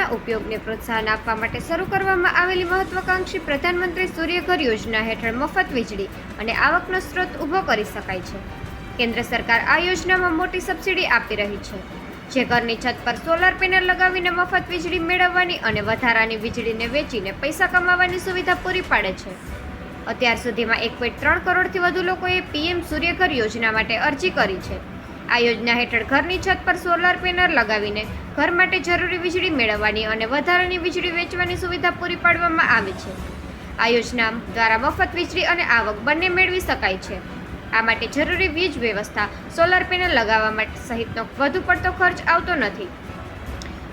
સોલારના ઉપયોગને પ્રોત્સાહન આપવા માટે શરૂ કરવામાં આવેલી મહત્વાકાંક્ષી પ્રધાનમંત્રી સૂર્યઘર યોજના હેઠળ મફત વીજળી અને આવકનો સ્ત્રોત ઊભો કરી શકાય છે. કેન્દ્ર સરકાર આ યોજનામાં મોટી સબસિડી આપી રહી છે, જે ઘરની છત પર સોલાર પેનલ લગાવીને મફત વીજળી મેળવવાની અને વધારાની વીજળીને વેચીને પૈસા કમાવાની સુવિધા પૂરી પાડે છે. અત્યાર સુધીમાં એક પોઈન્ટ ત્રણ કરોડથી વધુ લોકોએ પીએમ સૂર્યઘર યોજના માટે અરજી કરી છે. આ યોજના હેઠળ ઘરની છત પર સોલાર પેનલ લગાવીને ઘર માટે જરૂરી વીજળી મેળવવાની અને વધારાની વીજળી વેચવાની સુવિધા પૂરી પાડવામાં આવે છે. આ યોજના દ્વારા મફત વીજળી અને આવક બંને મેળવી શકાય છે. આ માટે જરૂરી વીજ વ્યવસ્થા સોલાર પેનલ લગાવવા માટે સહિતનો વધુ પડતો ખર્ચ આવતો નથી.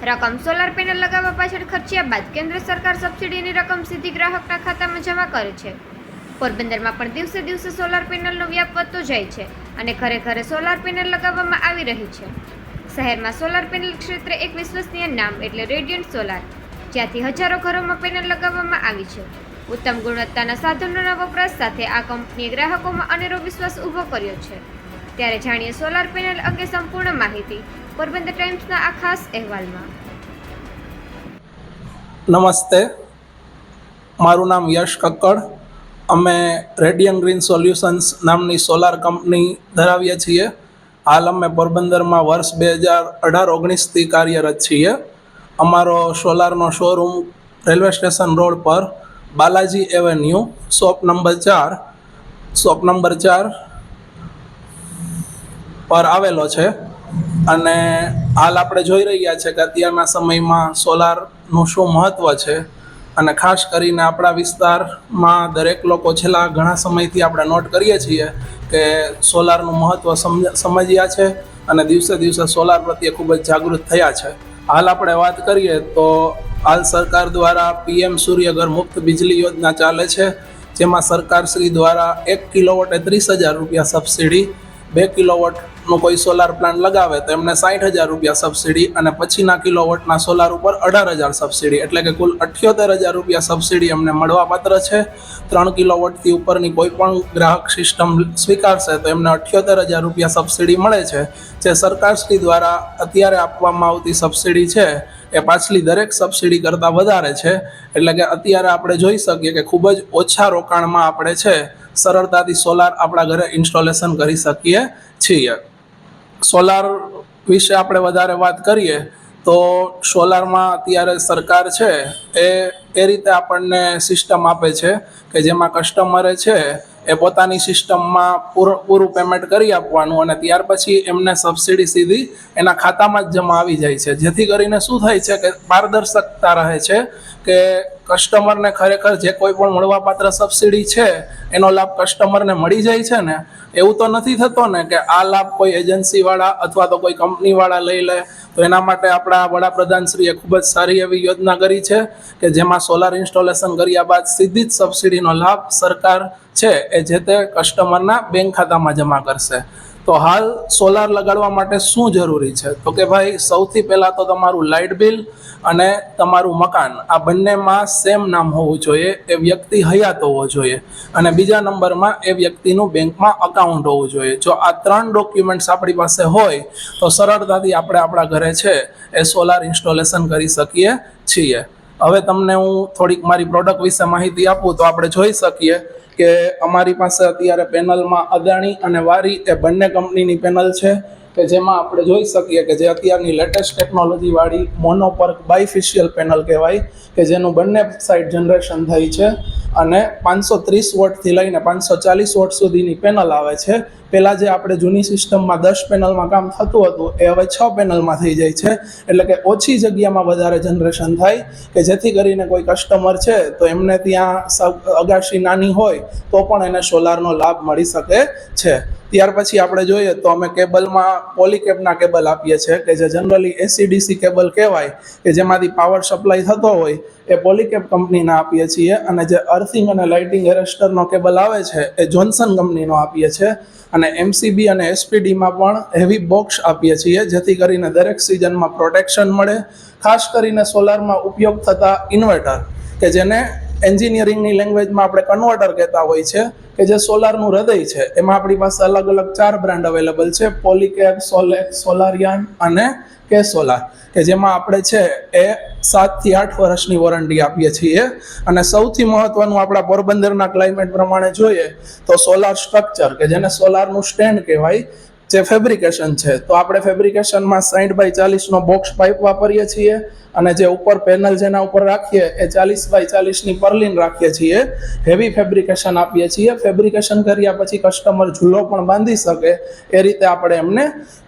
રકમ સોલાર પેનલ લગાવવા પાછળ ખર્ચ્યા બાદ કેન્દ્ર સરકાર સબસિડીની રકમ સીધી ગ્રાહકના ખાતામાં જમા કરે છે. પોરબંદરમાં પણ દિવસે દિવસે સોલાર પેનલનો વ્યાપ વધતો જાય છે. અને ઘરે સોલાર પેનલ લગાવવામાં આવી રહી છે. શહેરમાં સોલાર પેનલ ક્ષેત્રે એક વિશ્વસનીય નામ એટલે રેડિયન્ટ સોલાર જ્યાંથી હજારો ઘરોમાં પેનલ લગાવવામાં આવી છે. ઉત્તમ ગુણવત્તાના સાધનોના વપરાશ સાથે આ કંપનીએ ગ્રાહકોમાં અનેરો વિશ્વાસ ઊભો કર્યો છે. ત્યારે જાણીએ સોલાર પેનલ અંગે સંપૂર્ણ માહિતી પોરબંદર ટાઈમ્સના આ ખાસ અહેવાલમાં. નમસ્તે. મારું નામ યશ કક્કડ. અમે રેડિયન ગ્રીન સોલ્યુશન્સ નામની સોલાર કંપની ધરાવીએ છીએ. હાલ અમે પોરબંદરમાં વર્ષ બે હજાર અઢાર ઓગણીસથી કાર્યરત છીએ. અમારો સોલારનો શોરૂમ રેલવે સ્ટેશન રોડ પર બાલાજી એવન્યુ, શોપ નંબર ચાર, શોપ નંબર ચાર પર આવેલો છે. અને હાલ આપણે જોઈ રહ્યા છે કે અત્યારના સમયમાં સોલારનું શું મહત્ત્વ છે. અને ખાસ કરીને આપણા વિસ્તારમાં દરેક લોકો છેલ્લા ઘણા સમયથી આપણે નોટ કરીએ છીએ કે સોલારનું મહત્ત્વ સમજ્યા છે અને દિવસે દિવસે સોલાર પ્રત્યે ખૂબ જ જાગૃત થયા છે. હાલ આપણે વાત કરીએ તો હાલ સરકાર દ્વારા પીએમ સૂર્યઘર મુક્ત બિજલી યોજના ચાલે છે, જેમાં સરકારશ્રી દ્વારા એક કિલોવોટે ત્રીસ હજાર રૂપિયા સબસિડી, બે કિલોવોટનું કોઈ સોલાર પ્લાન્ટ લગાવે તો એમને સાઠ હજાર રૂપિયા સબસિડી અને પછીના કિલોવોટના સોલાર ઉપર અઢાર હજાર સબસિડી એટલે કે કુલ અઠ્યોતેર હજાર રૂપિયા સબસિડી અમને મળવાપાત્ર છે. ત્રણ કિલોવોટથી ઉપરની કોઈ પણ ગ્રાહક સિસ્ટમ સ્વીકારશે તો એમને અઠ્યોતેર હજાર રૂપિયા સબસિડી મળે છે. જે સરકારશ્રી દ્વારા અત્યારે આપવામાં આવતી સબસિડી છે, એ પાછલી દરેક સબસિડી કરતાં વધારે છે. એટલે કે અત્યારે આપણે જોઈ શકીએ કે ખૂબ જ ઓછા રોકાણમાં આપણે છે, સરળતાથી સોલાર આપણા ઘરે ઇન્સ્ટોલેશન કરી શકીએ છીએ. સોલાર વિશે આપણે વધારે વાત કરીએ, તો સોલારમાં અત્યારે સરકાર છે, એ એ રીતે આપણને સિસ્ટમ આપે છે કે જેમાં કસ્ટમરે છે, એ પોતાની સિસ્ટમમાં પૂરું પૂરું પેમેન્ટ કરી આપવાનું અને ત્યાર પછી એમને સબસિડી સીધી એના ખાતામાં જ જમા આવી જાય છે. જેથી કરીને શું થાય છે કે પારદર્શકતા રહે છે કે કસ્ટમરને ખરેખર જે કોઈ પણ મળવાપાત્ર સબસિડી છે, એનો લાભ કસ્ટમરને મળી જાય છે ને, એવું તો નથી થતો ને કે આ લાભ કોઈ એજન્સીવાળા અથવા તો કોઈ કંપનીવાળા લઈ લે, તો એના માટે આપણા વડાપ્રધાનશ્રીએ ખૂબ જ સારી એવી યોજના કરી છે કે જેમાં સોલાર ઇન્સ્ટોલેશન કર્યા બાદ સીધી જ સબસિડીનો લાભ સરકાર છે, એ જે તે કસ્ટમરના બેંક ખાતામાં જમા કરશે. તો હાલ સોલાર લગાડવા માટે શું જરૂરી છે? તો કે ભાઈ, સૌથી પહેલાં તો તમારું લાઇટ બિલ અને તમારું મકાન, આ બંનેમાં સેમ નામ હોવું જોઈએ. એ વ્યક્તિ હયાત હોવો જોઈએ. અને બીજા નંબરમાં, એ વ્યક્તિનું બેંકમાં અકાઉન્ટ હોવું જોઈએ. જો આ ત્રણ ડોક્યુમેન્ટ્સ આપણી પાસે હોય, તો સરળતાથી આપણે આપણા ઘરે છે, એ સોલાર ઇન્સ્ટોલેશન કરી શકીએ છીએ. હવે તમને હું થોડીક મારી પ્રોડક્ટ વિશે માહિતી આપું, તો આપણે જોઈ શકીએ. કે અમારી પાસે અત્યારે પેનલમાં અદાણી અને વારી એ બંને કંપનીની પેનલ છે કે જેમાં આપણે જોઈ શકીએ કે જે અત્યારની લેટેસ્ટ ટેકનોલોજીવાળી મોનોપર્ક બાયફિશિયલ પેનલ કહેવાય કે જેનું બંને સાઇડ જનરેશન થઈ છે. અને પાંચસો ત્રીસ વોટથી લઈને પાંચસો ચાલીસ વોટ સુધીની પેનલ આવે છે. પહેલાં જે આપણે જૂની સિસ્ટમમાં દસ પેનલમાં કામ થતું હતું, એ હવે છ પેનલમાં થઈ જાય છે. એટલે કે ઓછી જગ્યામાં વધારે જનરેશન થાય કે જેથી કરીને કોઈ કસ્ટમર છે તો એમને ત્યાં અગાશી નાની હોય તો પણ એને સોલારનો લાભ મળી શકે છે. ત્યાર પછી આપણે જોઈએ તો અમે કેબલમાં પોલીકેબના કેબલ આપીએ છીએ કે જે જનરલી એસીડીસી કેબલ કહેવાય કે જેમાંથી પાવર સપ્લાય થતો હોય એ પોલીકેબ કંપનીના આપીએ છીએ અને જે અર્થિંગ અને લાઇટિંગ એરેસ્ટરનો કેબલ આવે છે એ જોન્સન કંપનીનો આપીએ છીએ. અને એમસીબી અને એસપીડીમાં પણ હેવી બોક્સ આપીએ છીએ, જેથી કરીને દરેક સિઝનમાં પ્રોટેક્શન મળે. ખાસ કરીને સોલારમાં ઉપયોગ થતા ઇન્વર્ટર કે જેને એન્જિનિયરિંગની લેંગ્વેજમાં આપણે કન્વર્ટર કહેતા હોય છે કે જે સોલારનું હૃદય છે, એમાં આપણી પાસે અલગ અલગ ચાર બ્રાન્ડ અવેલેબલ છે પોલીકેબ સોલેક સોલારિયાન અને કે સોલાર કે જેમાં આપણે છે એ સાતથી આઠ વર્ષની વોરંટી આપીએ છીએ. અને સૌથી મહત્વનું આપણા પોરબંદરના ક્લાઇમેટ પ્રમાણે જોઈએ તો સોલાર સ્ટ્રક્ચર કે જેને સોલારનું સ્ટેન્ડ કહેવાય જે ફેબ્રિકેશન છે, તો આપણે ફેબ્રિકેશનમાં સાઠ બાય ચાલીસનો બોક્સ પાઇપ વાપરીએ છીએ અને જે ઉપર પેનલ જેના ઉપર રાખીએ, એ ચાલીસ બાય ચાલીસની પર્લિન રાખીએ છીએ. હેવી ફેબ્રિકેશન આપીએ છીએ. ફેબ્રિકેશન કર્યા પછી કસ્ટમર ઝૂલો પણ બાંધી શકે. એ રીતે આપણે એમને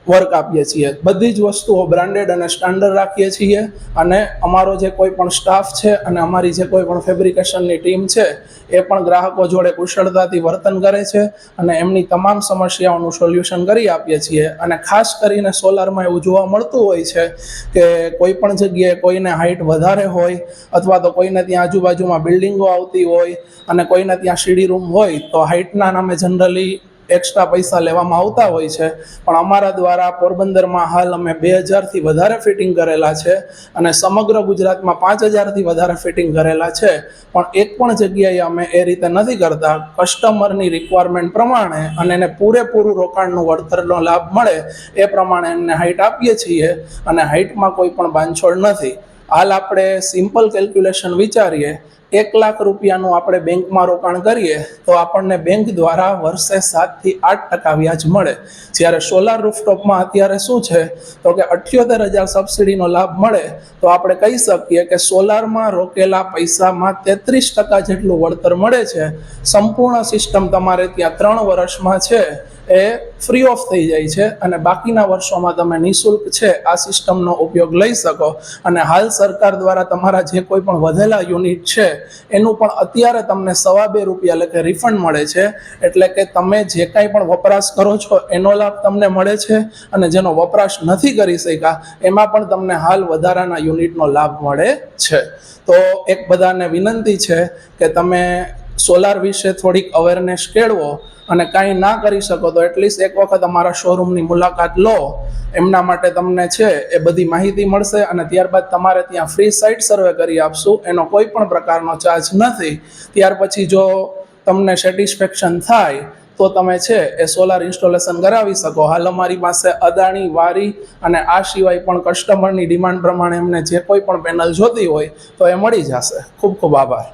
વર્ક આપીએ છીએ. બધી જ વસ્તુઓ બ્રાન્ડેડ અને સ્ટાન્ડર્ડ રાખીએ છીએ અને અમારો જે કોઈ પણ સ્ટાફ છે અને અમારી જે કોઈ પણ ફેબ્રિકેશનની ટીમ છે, એ પણ ગ્રાહકો જોડે કુશળતાથી વર્તન કરે છે અને એમની તમામ સમસ્યાઓનું સોલ્યુશન કરી આપીએ છીએ. અને ખાસ કરીને સોલારમાં એવું જોવા મળતું હોય છે કે કોઈ પણ જગ્યાએ કોઈને હાઇટ વધારે હોય અથવા તો કોઈને ત્યાં આજુબાજુમાં બિલ્ડિંગો આવતી હોય અને કોઈને ત્યાં સીડી રૂમ હોય, તો હાઇટના નામે જનરલી એક્સ્ટ્રા પૈસા લેવામાં આવતા હોય છે. પણ અમારા દ્વારા પોરબંદરમાં હાલ અમે બે હજારથી વધારે ફિટિંગ કરેલા છે અને સમગ્ર ગુજરાતમાં પાંચ હજારથી વધારે ફિટિંગ કરેલા છે. પણ એક પણ જગ્યાએ અમે એ રીતે નથી કરતા. કસ્ટમરની રિક્વાયરમેન્ટ પ્રમાણે અને એને પૂરેપૂરું રોકાણનું વળતરનો લાભ મળે એ પ્રમાણે એમને હાઇટ આપીએ છીએ અને હાઇટમાં કોઈ પણ બાંધછોડ નથી. હાલ આપણે સિમ્પલ કેલ્ક્યુલેશન વિચારીએ, એક લાખ રૂપિયાનું આપણે બેંકમાં રોકાણ કરીએ, તો આપણને બેંક દ્વારા વર્ષે સાતથી આઠ ટકા વ્યાજ મળે. જ્યારે સોલાર રૂફટોપમાં અત્યારે શું છે, તો કે અઠ્યોતેર હજાર સબસિડીનો લાભ મળે, તો આપણે કહી શકીએ કે સોલારમાં રોકેલા પૈસામાં તેત્રીસ ટકા જેટલું વળતર મળે છે. સંપૂર્ણ સિસ્ટમ તમારે ત્યાં ત્રણ વર્ષમાં છે. એ ફ્રી ઓફ થઈ જાય છે અને બાકીના વર્ષોમાં તમે નિઃશુલ્ક છે આ સિસ્ટમનો ઉપયોગ લઈ શકો. અને હાલ સરકાર દ્વારા તમારા જે કોઈ પણ વધેલા યુનિટ છે, એનું પણ અત્યારે તમને સવા બે રૂપિયા લેખે રિફંડ મળે છે. એટલે કે તમે જે કાંઈ પણ વપરાશ કરો છો, એનો લાભ તમને મળે છે અને જેનો વપરાશ નથી કરી શક્યા, એમાં પણ તમને હાલ વધારાના યુનિટનો લાભ મળે છે. તો એક બધાને વિનંતી છે કે તમે સોલાર વિશે થોડીક અવેરનેસ કેળવો અને કાંઈ ના કરી શકો તો એટલીસ્ટ એક વખત અમારા શોરૂમની મુલાકાત લો. એમના માટે તમને છે એ બધી માહિતી મળશે અને ત્યારબાદ તમારે ત્યાં ફ્રી સાઇટ સર્વે કરી આપશું. એનો કોઈ પણ પ્રકારનો ચાર્જ નથી. ત્યાર પછી જો તમને સેટિસ્ફેક્શન થાય, તો તમે છે એ સોલાર ઇન્સ્ટોલેશન કરાવી શકો. હાલ અમારી પાસે અદાણી, વારી અને આ સિવાય પણ કસ્ટમરની ડિમાન્ડ પ્રમાણે એમને જે કોઈ પણ પેનલ જોતી હોય, તો એ મળી જશે. ખૂબ ખૂબ આભાર.